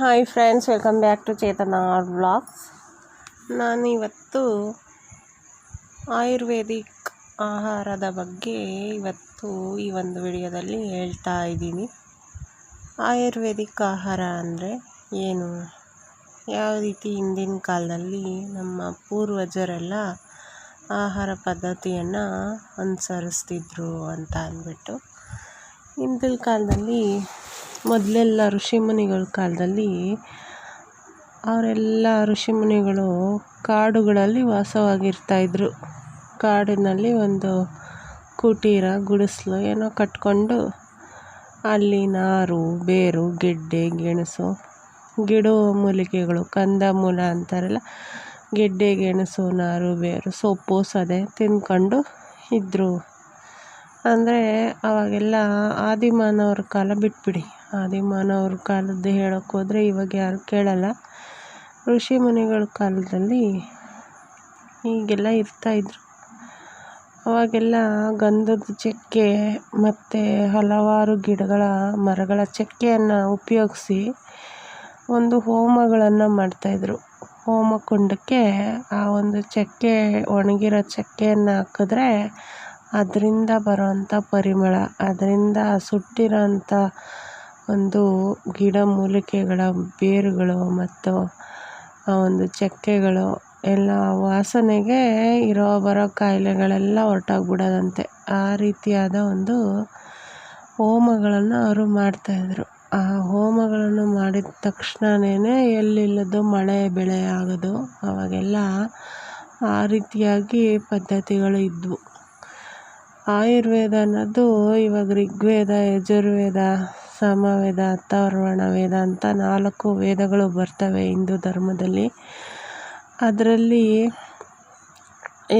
Hi friends welcome back to Chetana vlogs ನಾನು ಇವತ್ತು ಆಯುರ್ವೇದಿಕ್ ಆಹಾರದ ಬಗ್ಗೆ ಇವತ್ತು ಈ ಒಂದು ವಿಡಿಯೋದಲ್ಲಿ ಹೇಳ್ತಾ ಇದ್ದೀನಿ. ಆಯುರ್ವೇದಿಕ್ ಆಹಾರ ಅಂದರೆ ಏನು? ಯಾವ ರೀತಿ ಹಿಂದಿನ ಕಾಲದಲ್ಲಿ ನಮ್ಮ ಪೂರ್ವಜರೆಲ್ಲ ಆಹಾರ ಪದ್ಧತಿಯನ್ನು ಅನುಸರಿಸ್ತಿದ್ರು ಅಂತ ಅಂದ್ಬಿಟ್ಟು, ಹಿಂದಿನ ಕಾಲದಲ್ಲಿ ಮೊದಲೆಲ್ಲ ಋಷಿಮುನಿಗಳ ಕಾಲದಲ್ಲಿ ಅವರೆಲ್ಲ ಋಷಿಮುನಿಗಳು ಕಾಡುಗಳಲ್ಲಿ ವಾಸವಾಗಿರ್ತಾಯಿದ್ರು ಕಾಡಿನಲ್ಲಿ ಒಂದು ಕುಟೀರ, ಗುಡಿಸಲು ಏನೋ ಕಟ್ಕೊಂಡು ಅಲ್ಲಿ ನಾರು, ಬೇರು, ಗೆಡ್ಡೆ, ಗೆಣಸು, ಗಿಡ ಮೂಲಿಕೆಗಳು, ಕಂದ ಮೂಲ ಅಂತಾರಲ್ಲ, ಗೆಡ್ಡೆ, ಗೆಣಸು, ನಾರು, ಬೇರು, ಸೊಪ್ಪು, ಸದೆ ತಿನ್ಕೊಂಡು ಇದ್ದರು ಅಂದರೆ ಅವಾಗೆಲ್ಲ ಆದಿಮಾನವ್ರ ಕಾಲ ಬಿಟ್ಬಿಡಿ. ಆದಿಮಾನವ್ರ ಕಾಲದ್ದು ಹೇಳೋಕೆ ಹೋದರೆ ಇವಾಗ ಯಾರು ಕೇಳಲ್ಲ. ಋಷಿ ಮುನಿಗಳ ಕಾಲದಲ್ಲಿ ಹೀಗೆಲ್ಲ ಇರ್ತಾಯಿದ್ರು ಅವಾಗೆಲ್ಲ ಗಂಧದ ಚಕ್ಕೆ ಮತ್ತು ಹಲವಾರು ಗಿಡಗಳ, ಮರಗಳ ಚಕ್ಕೆಯನ್ನು ಉಪಯೋಗಿಸಿ ಒಂದು ಹೋಮಗಳನ್ನು ಮಾಡ್ತಾಯಿದ್ರು ಹೋಮಕುಂಡಕ್ಕೆ ಆ ಒಂದು ಚಕ್ಕೆ, ಒಣಗಿರೋ ಚಕ್ಕೆಯನ್ನು ಹಾಕಿದ್ರೆ ಅದರಿಂದ ಬರೋವಂಥ ಪರಿಮಳ, ಅದರಿಂದ ಸುಟ್ಟಿರೋಂಥ ಒಂದು ಗಿಡ ಮೂಲಿಕೆಗಳ ಬೇರುಗಳು ಮತ್ತು ಆ ಒಂದು ಚಕ್ಕೆಗಳು ಎಲ್ಲ ವಾಸನೆಗೆ ಇರೋ ಬರೋ ಕಾಯಿಲೆಗಳೆಲ್ಲ ಹೊರ್ಟೋಗ್ಬಿಡೋದಂತೆ. ಆ ರೀತಿಯಾದ ಒಂದು ಹೋಮಗಳನ್ನು ಅವರು ಮಾಡ್ತಾಯಿದ್ರು. ಆ ಹೋಮಗಳನ್ನು ಮಾಡಿದ ತಕ್ಷಣನೇ ಎಲ್ಲಿಲ್ಲದ್ದು ಮಳೆ ಬೆಳೆ ಆಗೋದು. ಅವಾಗೆಲ್ಲ ಆ ರೀತಿಯಾಗಿ ಪದ್ಧತಿಗಳು ಇದ್ದವು ಆಯುರ್ವೇದ ಅನ್ನೋದು ಇವಾಗ ಋಗ್ವೇದ, ಯಜುರ್ವೇದ ಸಾಮವೇದ ಅಥರ್ವಣ ವೇದ ಅಂತ ನಾಲ್ಕು ವೇದಗಳು ಬರ್ತವೆ ಹಿಂದೂ ಧರ್ಮದಲ್ಲಿ. ಅದರಲ್ಲಿ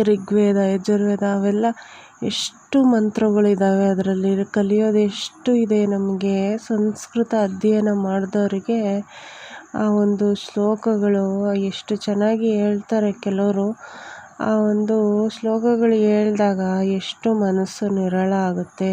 ಋಗ್ವೇದ, ಯಜುರ್ವೇದ ಅವೆಲ್ಲ ಎಷ್ಟು ಮಂತ್ರಗಳಿದ್ದಾವೆ ಅದರಲ್ಲಿ. ಕಲಿಯೋದು ಎಷ್ಟು ಇದೆ ನಮಗೆ. ಸಂಸ್ಕೃತ ಅಧ್ಯಯನ ಮಾಡಿದವರಿಗೆ ಆ ಒಂದು ಶ್ಲೋಕಗಳು ಎಷ್ಟು ಚೆನ್ನಾಗಿ ಹೇಳ್ತಾರೆ ಕೆಲವರು. ಆ ಒಂದು ಶ್ಲೋಕಗಳು ಹೇಳಿದಾಗ ಎಷ್ಟು ಮನಸ್ಸು ನಿರಳ ಆಗುತ್ತೆ.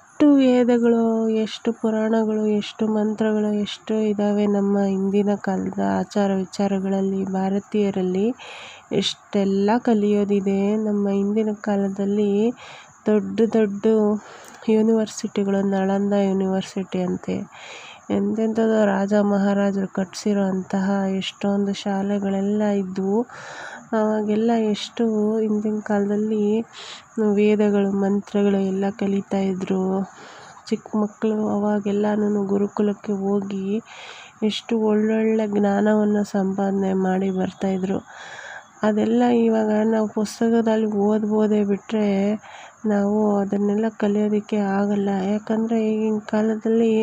ಎಷ್ಟು ವೇದಗಳು, ಎಷ್ಟು ಪುರಾಣಗಳು, ಎಷ್ಟು ಮಂತ್ರಗಳು, ಎಷ್ಟು ಇದ್ದಾವೆ ನಮ್ಮ ಹಿಂದಿನ ಕಾಲದ ಆಚಾರ ವಿಚಾರಗಳಲ್ಲಿ, ಭಾರತೀಯರಲ್ಲಿ ಎಷ್ಟೆಲ್ಲ ಕಲಿಯೋದಿದೆ ನಮ್ಮ ಹಿಂದಿನ ಕಾಲದಲ್ಲಿ. ದೊಡ್ಡ ದೊಡ್ಡ ಯೂನಿವರ್ಸಿಟಿಗಳು ನಳಂದ ಯೂನಿವರ್ಸಿಟಿ ಅಂತೆ. ಎಂತೆಂಥದ್ದು ರಾಜ ಮಹಾರಾಜರು ಕಟ್ಟಿಸಿರೋ ಅಂತಹ ಎಷ್ಟೊಂದು ಶಾಲೆಗಳೆಲ್ಲ ಇದ್ದವು ಅವಾಗೆಲ್ಲ ಎಷ್ಟು ಹಿಂದಿನ ಕಾಲದಲ್ಲಿ ವೇದಗಳು, ಮಂತ್ರಗಳು ಎಲ್ಲ ಕಲಿತಾ ಇದ್ದರು ಚಿಕ್ಕ ಮಕ್ಕಳು ಅವಾಗೆಲ್ಲನೂ ಗುರುಕುಲಕ್ಕೆ ಹೋಗಿ ಎಷ್ಟು ಒಳ್ಳೊಳ್ಳೆ ಜ್ಞಾನವನ್ನು ಸಂಪಾದನೆ ಮಾಡಿ ಬರ್ತಾಯಿದ್ರು ಅದೆಲ್ಲ ಇವಾಗ ನಾವು ಪುಸ್ತಕದಲ್ಲಿ ಓದ್ಬೋದೇ ಬಿಟ್ಟರೆ ನಾವು ಅದನ್ನೆಲ್ಲ ಕಲಿಯೋದಕ್ಕೆ ಆಗಲ್ಲ. ಯಾಕಂದರೆ ಈಗಿನ ಕಾಲದಲ್ಲಿ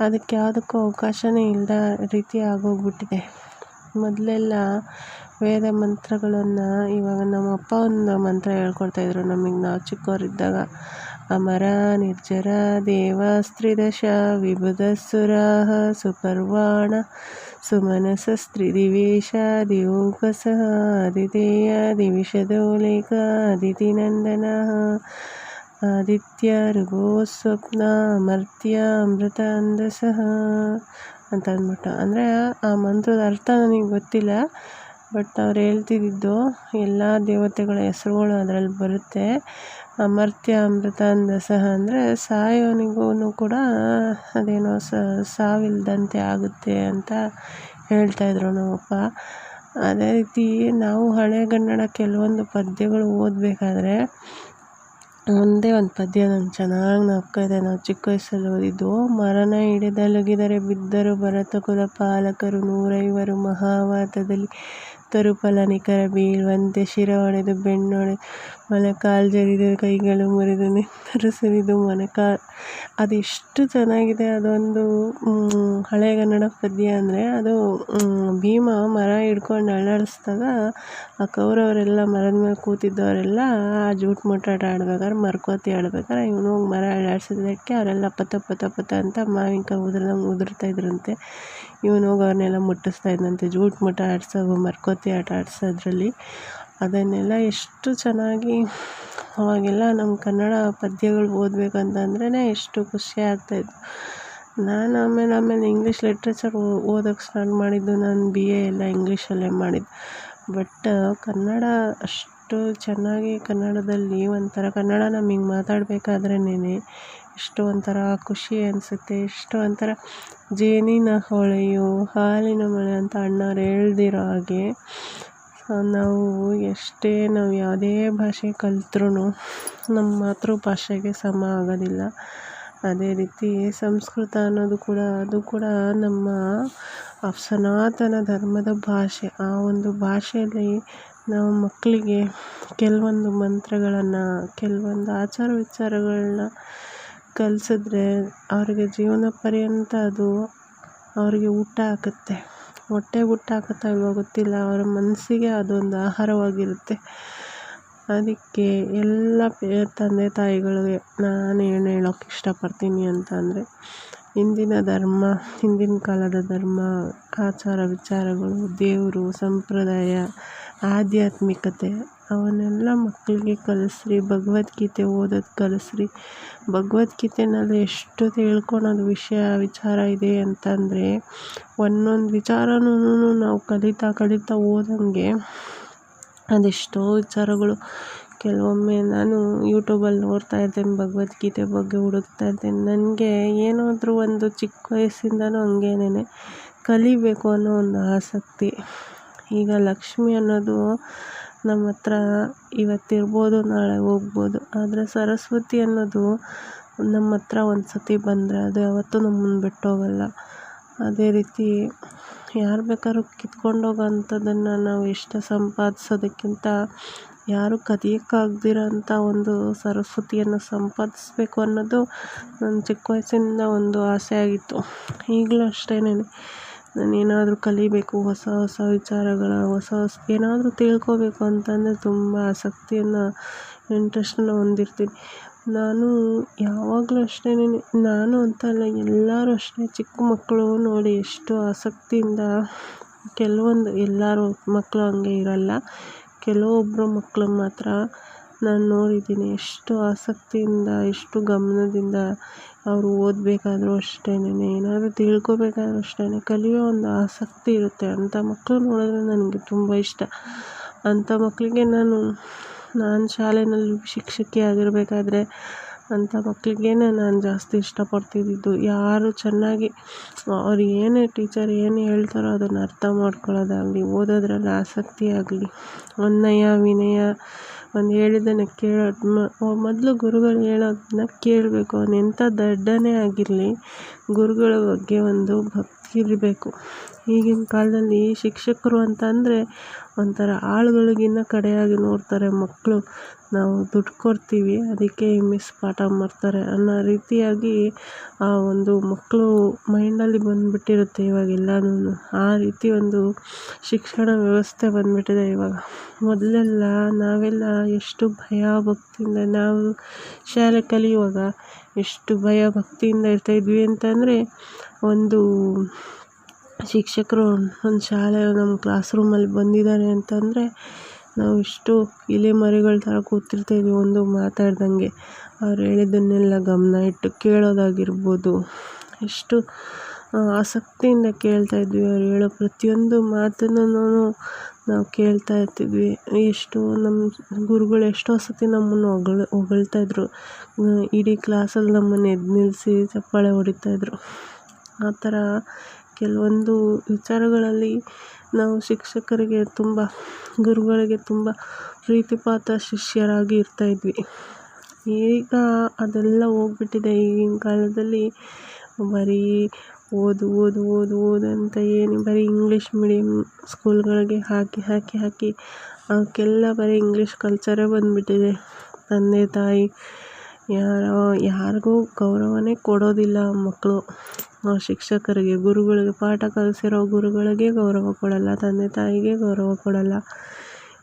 ಅದಕ್ಕೆ ಯಾವುದಕ್ಕೂ ಅವಕಾಶವೇ ಇಲ್ಲದ ರೀತಿ ಆಗೋಗ್ಬಿಟ್ಟಿದೆ. ಮೊದಲೆಲ್ಲ ವೇದ ಮಂತ್ರಗಳನ್ನು ಇವಾಗ ನಮ್ಮ ಅಪ್ಪ ಒಂದು ಮಂತ್ರ ಹೇಳ್ಕೊಡ್ತಾಯಿದ್ರು ನಮಗೆ ನಾವು ಚಿಕ್ಕವರಿದ್ದಾಗ ಅಮರ ನಿರ್ಜರ ದೇವಾಸ್ತ್ರಿದಶ ವಿಬುಧಸುರಾಹ ಸುಪರ್ವಾಣ ಸುಮನಸಸ್ತ್ರಿದಿವೇಶ ದಿವೋಕಸಃ ಆದಿತೇಯ ದಿವಿಷದೋಲೇಖ ಅದಿತಿನಂದನಃ ಆದಿತ್ಯ ರುಗೋ ಸ್ವಪ್ನ ಅಮರ್ತ್ಯ ಅಮೃತ ಅಂದಸಃ ಅಂತ ಅಂದ್ಬಿಟ್ಟು ಅಂದರೆ ಆ ಮಂತ್ರದ ಅರ್ಥ ನನಗೆ ಗೊತ್ತಿಲ್ಲ. ಬಟ್ ಅವ್ರು ಹೇಳ್ತಿದ್ದಿದ್ದು ಎಲ್ಲ ದೇವತೆಗಳ ಹೆಸರುಗಳು ಅದರಲ್ಲಿ ಬರುತ್ತೆ. ಅಮರ್ತ್ಯ, ಅಮೃತ ಅಂದಸಃ ಅಂದರೆ ಸಾಯೋನಿಗೂ ಕೂಡ ಅದೇನೋ ಸಾವಿಲ್ಲದಂತೆ ಆಗುತ್ತೆ ಅಂತ ಹೇಳ್ತಾಯಿದ್ರು ನಮ್ಮಪ್ಪ. ಅದೇ ರೀತಿ ನಾವು ಹಳೆಗನ್ನಡ ಕೆಲವೊಂದು ಪದ್ಯಗಳು ಓದಬೇಕಾದ್ರೆ ಒಂದೇ ಒಂದು ಪದ್ಯ ನಂಗೆ ಚೆನ್ನಾಗಿ ಇದೆ ನಾವು ಚಿಕ್ಕ ವಯಸ್ಸಲ್ಲಿ ಓದಿದ್ದು, ಮರನ ಹಿಡಿದಲುಗಿದರೆ ಬಿದ್ದರು ಭರತ ಕುಲ ಪಾಲಕರು ನೂರೈವರು ಮಹಾವಾತದಲ್ಲಿ ತರುಪಲ ನಿಖರ ಬೀಳುವಂತೆ ಒಡೆದು ಬೆನ್ನೊಡೆ ಮೊಣಕಾಲು ಜರಿದು ಕೈಗಳು ಮುರಿದು ನೆತ್ತರು ಸುರಿದು ಮೊಣಕಾಲು ಅದೆಷ್ಟು ಚೆನ್ನಾಗಿದೆ ಅದೊಂದು ಹಳೆಗನ್ನಡ ಪದ್ಯ ಅಂದರೆ ಅದು ಭೀಮ ಮರ ಹಿಡ್ಕೊಂಡು ಅಳ್ಳಾಡಿಸ್ದಾಗ ಆ ಕೌರವರೆಲ್ಲ ಮರದ ಮೇಲೆ ಕೂತಿದ್ದವರೆಲ್ಲ ಆ ಜೂಟ್ ಮುಟ್ಟಾಟ ಆಡ್ಬೇಕಾದ್ರೆ ಮರ್ಕೋತಿ ಆಡ್ಬೇಕಾದ್ರೆ ಇವನು ಮರ ಅಳ್ಳಾಡಿಸಿದ್ದಕ್ಕೆ ಅವರೆಲ್ಲ ಪತ ಪತ ಪತ ಅಂತ ಮಾವಿನಕಾಯಿ ಉದುರ್ದಂಗೆ ಉದುರ್ತಾ ಇದ್ರಂತೆ. ಇವನು ಹೋಗಿ ಅವ್ರನ್ನೆಲ್ಲ ಮುಟ್ಟಿಸ್ತಾ ಇದ್ದಂತೆ ಜೂಟ್ ಮುಟ್ಟ ಆಡಿಸೋ ಮರ್ಕೋತಿ ಆಟ ಆಡಿಸೋದ್ರಲ್ಲಿ. ಅದನ್ನೆಲ್ಲ ಎಷ್ಟು ಚೆನ್ನಾಗಿ, ಅವಾಗೆಲ್ಲ ನಮ್ಮ ಕನ್ನಡ ಪದ್ಯಗಳು ಓದಬೇಕಂತಂದ್ರೇ ಎಷ್ಟು ಖುಷಿ ಆಗ್ತಾಯಿತ್ತು ನಾನು ಆಮೇಲೆ ಆಮೇಲೆ ಇಂಗ್ಲೀಷ್ ಲಿಟ್ರೇಚರ್ ಓದೋಕ್ಕೆ ಸ್ಟಾರ್ಟ್ ಮಾಡಿದ್ದು. ನಾನು ಬಿ ಎ ಎಲ್ಲ ಇಂಗ್ಲೀಷಲ್ಲೇ ಮಾಡಿದ್ದು. ಬಟ್ ಕನ್ನಡ ಅಷ್ಟು ಚೆನ್ನಾಗಿ ಕನ್ನಡದಲ್ಲಿ ಒಂಥರ ಕನ್ನಡ ನಮಗೆ ಮಾತಾಡಬೇಕಾದ್ರೇನೆ ಎಷ್ಟು ಒಂಥರ ಖುಷಿ ಅನಿಸುತ್ತೆ ಎಷ್ಟು ಒಂಥರ ಜೇನಿನ ಹೊಳೆಯು ಹಾಲಿನ ಮಳೆ ಅಂತ ಅಣ್ಣವ್ರು ಹೇಳ್ದಿರೋ ಹಾಗೆ. ನಾವು ಎಷ್ಟೇ ನಾವು ಯಾವುದೇ ಭಾಷೆ ಕಲ್ತ್ರೂ ನಮ್ಮ ಮಾತೃಭಾಷೆಗೆ ಸಮ ಆಗೋದಿಲ್ಲ. ಅದೇ ರೀತಿ ಸಂಸ್ಕೃತ ಅನ್ನೋದು ಕೂಡ, ಅದು ಕೂಡ ನಮ್ಮ ಸನಾತನ ಧರ್ಮದ ಭಾಷೆ. ಆ ಒಂದು ಭಾಷೆಯಲ್ಲಿ ನಾವು ಮಕ್ಕಳಿಗೆ ಕೆಲವೊಂದು ಮಂತ್ರಗಳನ್ನು, ಕೆಲವೊಂದು ಆಚಾರ ವಿಚಾರಗಳನ್ನ ಕಲಿಸಿದ್ರೆ ಅವರಿಗೆ ಜೀವನ ಪರ್ಯಂತ ಅದು ಅವರಿಗೆ ಊಟ ಹಾಕುತ್ತೆ ಹೊಟ್ಟೆಗೆ ಊಟ ಹಾಕುತ್ತಾ ಇಲ್ವೋ ಗೊತ್ತಿಲ್ಲ. ಅವರ ಮನಸ್ಸಿಗೆ ಅದೊಂದು ಆಹಾರವಾಗಿರುತ್ತೆ. ಅದಕ್ಕೆ ಎಲ್ಲ ತಂದೆ ತಾಯಿಗಳಿಗೆ ನಾನು ಏನು ಹೇಳೋಕೆ ಇಷ್ಟಪಡ್ತೀನಿ ಅಂತ ಅಂದರೆ, ಹಿಂದಿನ ಧರ್ಮ, ಹಿಂದಿನ ಕಾಲದ ಧರ್ಮ, ಆಚಾರ ವಿಚಾರಗಳು, ದೇವರು, ಸಂಪ್ರದಾಯ ಆಧ್ಯಾತ್ಮಿಕತೆ. ಅವನ್ನೆಲ್ಲ ಮಕ್ಕಳಿಗೆ ಕಲಿಸ್ರಿ, ಭಗವದ್ಗೀತೆ ಓದೋದು ಕಲಿಸ್ರಿ. ಭಗವದ್ಗೀತೆನಲ್ಲಿ ಎಷ್ಟು ತಿಳ್ಕೊಳೋದು ವಿಷಯ, ವಿಚಾರ ಇದೆ ಅಂತಂದರೆ, ಒಂದೊಂದು ವಿಚಾರನೂ ನಾವು ಕಲಿತಾ ಕಲಿತಾ ಹೋದಂಗೆ ಅದೆಷ್ಟೋ ವಿಚಾರಗಳು. ಕೆಲವೊಮ್ಮೆ ನಾನು ಯೂಟ್ಯೂಬಲ್ಲಿ ನೋಡ್ತಾ ಇರ್ತೇನೆ, ಭಗವದ್ಗೀತೆ ಬಗ್ಗೆ ಹುಡುಕ್ತಾ ಇರ್ತೇನೆ. ನನಗೆ ಏನಾದರೂ ಒಂದು ಚಿಕ್ಕ ವಯಸ್ಸಿಂದನೂ ಹಂಗೇನೆ ಕಲಿಬೇಕು ಅನ್ನೋ ಒಂದು ಆಸಕ್ತಿ. ಈಗ ಲಕ್ಷ್ಮಿ ಅನ್ನೋದು ನಮ್ಮ ಹತ್ರ ಇವತ್ತಿರ್ಬೋದು, ನಾಳೆ ಹೋಗ್ಬೋದು. ಆದರೆ ಸರಸ್ವತಿ ಅನ್ನೋದು ನಮ್ಮ ಹತ್ರ ಒಂದು ಸತಿ ಬಂದರೆ ಅದು ಯಾವತ್ತೂ ನಮ್ಮನ್ನು ಬಿಟ್ಟೋಗಲ್ಲ. ಅದೇ ರೀತಿ ಯಾರು ಬೇಕಾದ್ರೂ ಕಿತ್ಕೊಂಡು ಅಂಥದ್ದನ್ನು ನಾವು ಎಷ್ಟು ಸಂಪಾದಿಸೋದಕ್ಕಿಂತ ಯಾರು ಕದಿಯೋಕ್ಕಾಗ್ದಿರೋ ಅಂಥ ಒಂದು ಸರಸ್ವತಿಯನ್ನು ಸಂಪಾದಿಸ್ಬೇಕು ಅನ್ನೋದು ನನ್ನ ಚಿಕ್ಕ ವಯಸ್ಸಿಂದ ಒಂದು ಆಸೆ ಆಗಿತ್ತು. ಈಗಲೂ ಅಷ್ಟೇನೆ. ನಾನು ಏನಾದರೂ ಕಲಿಬೇಕು, ಹೊಸ ಹೊಸ ವಿಚಾರಗಳ, ಹೊಸ ಹೊಸ ಏನಾದರೂ ತಿಳ್ಕೋಬೇಕು ಅಂತಂದರೆ ತುಂಬ ಆಸಕ್ತಿಯನ್ನು ಇಂಟ್ರೆಸ್ಟನ್ನು ಹೊಂದಿರ್ತೀನಿ. ನಾನು ಯಾವಾಗಲೂ ಅಷ್ಟೇ, ನಾನು ಅಂತ ಅಲ್ಲ, ಎಲ್ಲರೂ ಅಷ್ಟೇ, ಚಿಕ್ಕ ಮಕ್ಕಳು ನೋಡಿ ಎಷ್ಟು ಆಸಕ್ತಿಯಿಂದ ಕೆಲವೊಂದು, ಎಲ್ಲರೂ ಮಕ್ಕಳು ಹಂಗೆ ಇರಲ್ಲ ಕೆಲವೊಬ್ಬರು ಮಕ್ಕಳು ಮಾತ್ರ ನಾನು ನೋಡಿದ್ದೀನಿ ಎಷ್ಟು ಆಸಕ್ತಿಯಿಂದ, ಎಷ್ಟು ಗಮನದಿಂದ ಅವರು ಓದಬೇಕಾದ್ರು ಅಷ್ಟೇನೆ, ಏನಾದರೂ ತಿಳ್ಕೊಬೇಕಾದ್ರೂ ಅಷ್ಟೇನೆ. ಕಲಿಯೋ ಒಂದು ಆಸಕ್ತಿ ಇರುತ್ತೆ. ಅಂಥ ಮಕ್ಕಳು ನೋಡಿದ್ರೆ ನನಗೆ ತುಂಬ ಇಷ್ಟ. ಅಂಥ ಮಕ್ಕಳಿಗೆ ನಾನು ನಾನು ಶಾಲೆಯಲ್ಲಿ ಶಿಕ್ಷಕಿ ಆಗಿರಬೇಕಾದ್ರೆ ಅಂಥ ಮಕ್ಕಳಿಗೇನೆ ನಾನು ಜಾಸ್ತಿ ಇಷ್ಟಪಡ್ತಿದ್ದಿದ್ದು. ಯಾರು ಚೆನ್ನಾಗಿ, ಅವ್ರು ಏನೇ ಟೀಚರ್ ಏನು ಹೇಳ್ತಾರೋ ಅದನ್ನು ಅರ್ಥ ಮಾಡ್ಕೊಳ್ಳೋದಾಗಲಿ, ಓದೋದ್ರಲ್ಲಿ ಆಸಕ್ತಿ ಆಗಲಿ ನಯ ವಿನಯ ಒಂದು ಹೇಳಿದ್ದನ್ನು ಕೇಳೋದು ಮೊದಲು ಗುರುಗಳು ಹೇಳೋದನ್ನ ಕೇಳಬೇಕು. ಅವ್ನು ಎಂಥ ದಡ್ಡನೇ ಆಗಿರಲಿ, ಗುರುಗಳ ಬಗ್ಗೆ ಒಂದು ಭಕ್ತಿ ಇರಬೇಕು. ಈಗಿನ ಕಾಲದಲ್ಲಿ ಶಿಕ್ಷಕರು ಅಂತ ಅಂದರೆ ಒಂಥರ ಆಳುಗಳಿಗಿನ್ನ ಕಡೆಯಾಗಿ ನೋಡ್ತಾರೆ ಮಕ್ಕಳು ನಾವು ದುಡ್ಡು ಕೊಡ್ತೀವಿ, ಅದಕ್ಕೆ ಮಿಸ್ ಪಾಠ ಮಾಡ್ತಾರೆ ಅನ್ನೋ ರೀತಿಯಾಗಿ ಆ ಒಂದು ಮಕ್ಕಳು ಮೈಂಡಲ್ಲಿ ಬಂದುಬಿಟ್ಟಿರುತ್ತೆ ಇವಾಗ ಎಲ್ಲನೂ ಆ ರೀತಿ ಒಂದು ಶಿಕ್ಷಣ ವ್ಯವಸ್ಥೆ ಬಂದುಬಿಟ್ಟಿದೆ ಇವಾಗ. ಮೊದಲೆಲ್ಲ ನಾವೆಲ್ಲ ಎಷ್ಟು ಭಯ ಭಕ್ತಿಯಿಂದ ನಾವು ಶಾಲೆ ಕಲಿಯುವಾಗ ಎಷ್ಟು ಭಯ ಭಕ್ತಿಯಿಂದ ಇರ್ತಾಯಿದ್ವಿ ಅಂತಂದರೆ ಒಂದು ಶಿಕ್ಷಕರು ಒಂದು ಶಾಲೆ ನಮ್ಮ ಕ್ಲಾಸ್ ರೂಮಲ್ಲಿ ಬಂದಿದ್ದಾರೆ ಅಂತಂದರೆ ನಾವು ಎಷ್ಟು ಇಲಿ ಮರಿಗಳ ಥರ ಕೂತಿರ್ತೀವಿ ಒಂದು ಮಾತಾಡ್ದಂಗೆ. ಅವ್ರು ಹೇಳಿದ್ದನ್ನೆಲ್ಲ ಗಮನ ಇಟ್ಟು ಕೇಳೋದಾಗಿರ್ಬೋದು. ಎಷ್ಟು ಆಸಕ್ತಿಯಿಂದ ಕೇಳ್ತಾ ಇದ್ವಿ ಅವ್ರು ಹೇಳೋ ಪ್ರತಿಯೊಂದು ಮಾತನ್ನು ನಾವು ಕೇಳ್ತಾ ಇರ್ತಿದ್ವಿ. ಎಷ್ಟು ನಮ್ಮ ಗುರುಗಳು ಎಷ್ಟೋ ಸತಿ ನಮ್ಮನ್ನು ಹೊಗಳ್, ಹೊಗಳ್ತಾ ಇದ್ದರು ಇಡೀ ಕ್ಲಾಸಲ್ಲಿ ನಮ್ಮನ್ನು ಎದ್ದು ನಿಲ್ಲಿಸಿ ಚಪ್ಪಾಳೆ ಹೊಡಿತಾಯಿದ್ರು ಆ ಥರ ಕೆಲವೊಂದು ವಿಚಾರಗಳಲ್ಲಿ ನಾವು ಶಿಕ್ಷಕರಿಗೆ ತುಂಬ, ಗುರುಗಳಿಗೆ ತುಂಬ ಪ್ರೀತಿಪಾತ್ರ ಶಿಷ್ಯರಾಗಿ ಇರ್ತಾಯಿದ್ವಿ ಈಗ ಅದೆಲ್ಲ ಹೋಗ್ಬಿಟ್ಟಿದೆ. ಈಗಿನ ಕಾಲದಲ್ಲಿ ಬರೀ ಓದು ಓದು ಓದು ಓದು ಅಂತ ಏನು ಬರೀ ಇಂಗ್ಲೀಷ್ ಮೀಡಿಯಮ್ ಸ್ಕೂಲ್ಗಳಿಗೆ ಹಾಕಿ ಹಾಕಿ ಹಾಕಿ ಅವಕ್ಕೆಲ್ಲ ಬರೀ ಇಂಗ್ಲೀಷ್ ಕಲ್ಚರೇ ಬಂದುಬಿಟ್ಟಿದೆ. ತಂದೆ, ತಾಯಿ, ಯಾರೋ, ಯಾರಿಗೂ ಗೌರವನೇ ಕೊಡೋದಿಲ್ಲ ಮಕ್ಕಳು. ಶಿಕ್ಷಕರಿಗೆ, ಗುರುಗಳಿಗೆ, ಪಾಠ ಕಲಿಸಿರೋ ಗುರುಗಳಿಗೆ ಗೌರವ ಕೊಡಲ್ಲ, ತಂದೆ ತಾಯಿಗೆ ಗೌರವ ಕೊಡಲ್ಲ.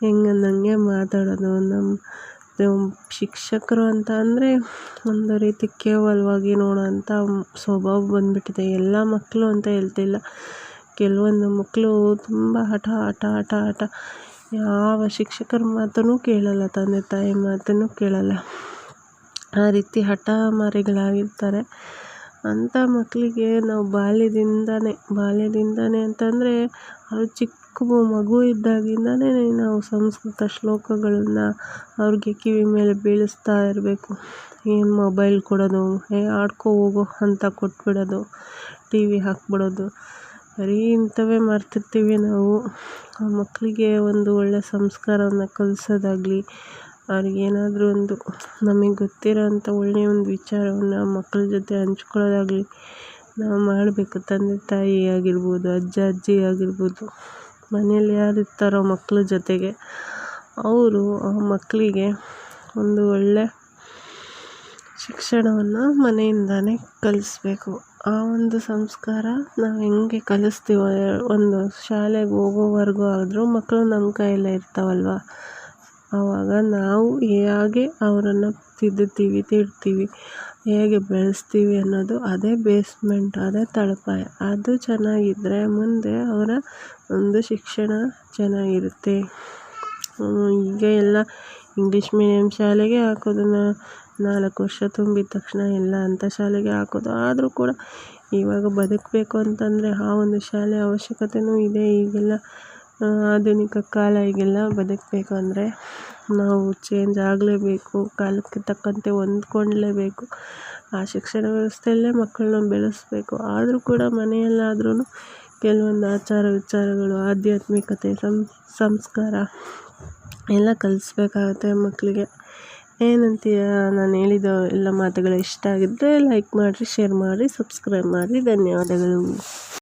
ಹೆಂಗಂದಂಗೆ ಮಾತಾಡೋದು. ನಮ್ಮ ಶಿಕ್ಷಕರು ಅಂತ ಅಂದರೆ ಒಂದು ರೀತಿ ಕೇವಲವಾಗಿ ನೋಡೋಂಥ ಸ್ವಭಾವ ಬಂದುಬಿಟ್ಟಿದೆ. ಎಲ್ಲ ಮಕ್ಕಳು ಅಂತ ಹೇಳ್ತಿಲ್ಲ. ಕೆಲವೊಂದು ಮಕ್ಕಳು ತುಂಬ ಹಠ ಹಠ ಹಠ ಹಠ. ಯಾವ ಶಿಕ್ಷಕರ ಮಾತನ್ನು ಕೇಳಲ್ಲ, ತಂದೆ ತಾಯಿ ಮಾತನ್ನು ಕೇಳಲ್ಲ. ಆ ರೀತಿ ಹಠ ಮಾರಿಗಳಾಗಿರ್ತಾರೆ. ಅಂಥ ಮಕ್ಕಳಿಗೆ ನಾವು ಬಾಲ್ಯದಿಂದಲೇ ಬಾಲ್ಯದಿಂದಲೇ ಅಂತಂದರೆ ಅವ್ರು ಚಿಕ್ಕ ಮಗು ಇದ್ದಾಗಿಂದಲೇ ನಾವು ಸಂಸ್ಕೃತ ಶ್ಲೋಕಗಳನ್ನು ಅವ್ರಿಗೆ ಕಿವಿ ಮೇಲೆ ಬೀಳಿಸ್ತಾ ಇರಬೇಕು. ಏನು ಮೊಬೈಲ್ ಕೊಡೋದು, ಏ ಆಡ್ಕೊ ಹೋಗು ಅಂತ ಕೊಟ್ಬಿಡೋದು, ಟಿ ವಿ ಹಾಕ್ಬಿಡೋದು, ಬರೀ ಇಂಥವೇ ಮಾಡ್ತಿರ್ತೀವಿ ನಾವು. ಮಕ್ಕಳಿಗೆ ಒಂದು ಒಳ್ಳೆಯ ಸಂಸ್ಕಾರವನ್ನು ಕಲಿಸೋದಾಗ್ಲಿ ಅವ್ರಿಗೇನಾದರೂ ಒಂದು ನಮಗೆ ಗೊತ್ತಿರೋ ಅಂಥ ಒಳ್ಳೆಯ ಒಂದು ವಿಚಾರವನ್ನು ಮಕ್ಕಳ ಜೊತೆ ಹಂಚ್ಕೊಳ್ಳೋದಾಗ್ಲಿ ನಾವು ಮಾಡಬೇಕು. ತಂದೆ ತಾಯಿ ಆಗಿರ್ಬೋದು, ಅಜ್ಜ, ಅಜ್ಜಿ ಆಗಿರ್ಬೋದು, ಮನೆಯಲ್ಲಿ ಯಾರು ಇರ್ತಾರೋ ಮಕ್ಕಳ ಜೊತೆಗೆ ಅವರು ಆ ಮಕ್ಕಳಿಗೆ ಒಂದು ಒಳ್ಳೆಯ ಶಿಕ್ಷಣವನ್ನು ಮನೆಯಿಂದಲೇ ಕಲಿಸ್ಬೇಕು. ಆ ಒಂದು ಸಂಸ್ಕಾರ ನಾವು ಹೆಂಗೆ ಕಲಿಸ್ತೀವೋ, ಒಂದು ಶಾಲೆಗೆ ಹೋಗೋವರೆಗೂ ಆದರೂ ಮಕ್ಕಳು ನಮ್ಮ ಕೈಯಲ್ಲೇ ಇರ್ತಾವಲ್ವ? ಆವಾಗ ನಾವು ಹೇಗೆ ಅವರನ್ನು ತಿದ್ದುತ್ತೀವಿ, ತಿಡ್ತೀವಿ, ಹೇಗೆ ಬೆಳೆಸ್ತೀವಿ ಅನ್ನೋದು ಅದೇ ಬೇಸ್ಮೆಂಟ್ ಅದೇ ತಳಪಾಯ. ಅದು ಚೆನ್ನಾಗಿದ್ದರೆ ಮುಂದೆ ಅವರ ಒಂದು ಶಿಕ್ಷಣ ಚೆನ್ನಾಗಿರುತ್ತೆ. ಈಗ ಎಲ್ಲ ಇಂಗ್ಲೀಷ್ ಮೀಡಿಯಮ್ ಶಾಲೆಗೆ ಹಾಕೋದನ್ನು ನಾಲ್ಕು ವರ್ಷ ತುಂಬಿದ ತಕ್ಷಣ ಎಲ್ಲ ಅಂಥ ಶಾಲೆಗೆ ಹಾಕೋದು. ಆದರೂ ಕೂಡ ಇವಾಗ ಬದುಕಬೇಕು ಅಂತಂದರೆ ಆ ಒಂದು ಶಾಲೆ ಅವಶ್ಯಕತೆಯೂ ಇದೆ. ಈಗೆಲ್ಲ ಆಧುನಿಕ ಕಾಲ ಈಗೆಲ್ಲ ಬದುಕಬೇಕು ಅಂದರೆ ನಾವು ಚೇಂಜ್ ಆಗಲೇಬೇಕು, ಕಾಲಕ್ಕೆ ತಕ್ಕಂತೆ ಹೊಂದ್ಕೊಳ್ಲೇಬೇಕು ಆ ಶಿಕ್ಷಣ ವ್ಯವಸ್ಥೆಯಲ್ಲೇ ಮಕ್ಕಳನ್ನ ಬೆಳೆಸಬೇಕು. ಆದರೂ ಕೂಡ ಮನೆಯಲ್ಲಾದ್ರೂ ಕೆಲವೊಂದು ಆಚಾರ ವಿಚಾರಗಳು, ಆಧ್ಯಾತ್ಮಿಕತೆ ಸಂಸ್ಕಾರ ಎಲ್ಲ ಕಲಿಸ್ಬೇಕಾಗತ್ತೆ ಮಕ್ಕಳಿಗೆ ಏನಂತೀಯ? ನಾನು ಹೇಳಿದ ಎಲ್ಲ ಮಾತುಗಳು ಇಷ್ಟ ಆಗಿದ್ದರೆ ಲೈಕ್ ಮಾಡಿರಿ ಶೇರ್ ಮಾಡಿರಿ ಸಬ್ಸ್ಕ್ರೈಬ್ ಮಾಡಿರಿ. ಧನ್ಯವಾದಗಳು.